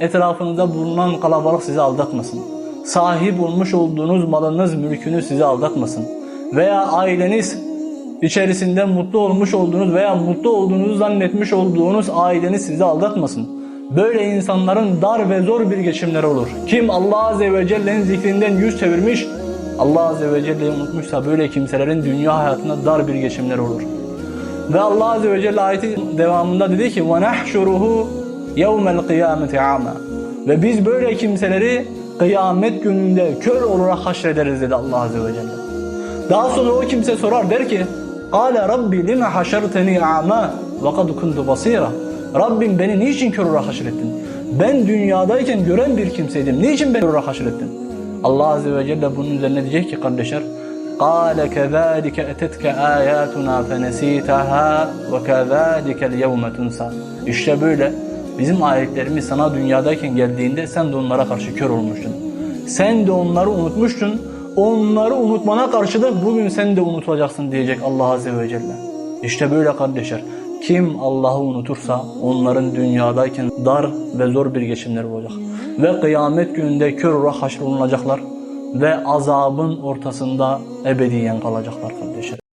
Etrafınızda bulunan kalabalık sizi aldatmasın. Sahip olmuş olduğunuz malınız, mülkünüz sizi aldatmasın. Veya aileniz içerisinde mutlu olmuş olduğunuz veya mutlu olduğunuzu zannetmiş olduğunuz aileniz sizi aldatmasın. Böyle insanların dar ve zor bir geçimleri olur. Kim Allah Azze ve Celle'nin zikrinden yüz çevirmiş, Allah Azze ve Celle'yi unutmuşsa böyle kimselerin dünya hayatında dar bir geçimleri olur. Ve Allah Azze ve Celle ayeti devamında dedi ki وَنَحْشُرُهُ يَوْمَ الْقِيَامَةِ عَامًا Ve biz böyle kimseleri kıyamet gününde kör olarak haşrederiz dedi Allah Azze ve Celle. Daha sonra o kimse sorar der ki قَالَ رَبِّ لِمَ حَشَرْتَنِي عَامًا وَقَدْ كُنْتُ بَصِيرًا Rabbim beni niçin kör olarak haşrettin? Ben dünyadayken gören bir kimseydim. Niçin beni kör olarak haşrettin? Allah Azze ve Celle bunun üzerine diyecek ki kardeşler قال كذلك أتتك آياتنا فنسيتها وكذلك اليوم تنسى İşte böyle bizim ayetlerimiz sana dünyadayken geldiğinde sen de onlara karşı kör olmuştun. Sen de onları unutmuştun. Onları unutmana karşılık bugün sen de unutulacaksın diyecek Allah Azze ve Celle. İşte böyle kardeşler. Kim Allah'ı unutursa onların dünyadayken dar ve zor bir geçimleri olacak. Ve kıyamet gününde kör olarak haşrolunacaklar ve azabın ortasında ebediyen kalacaklar kardeşler.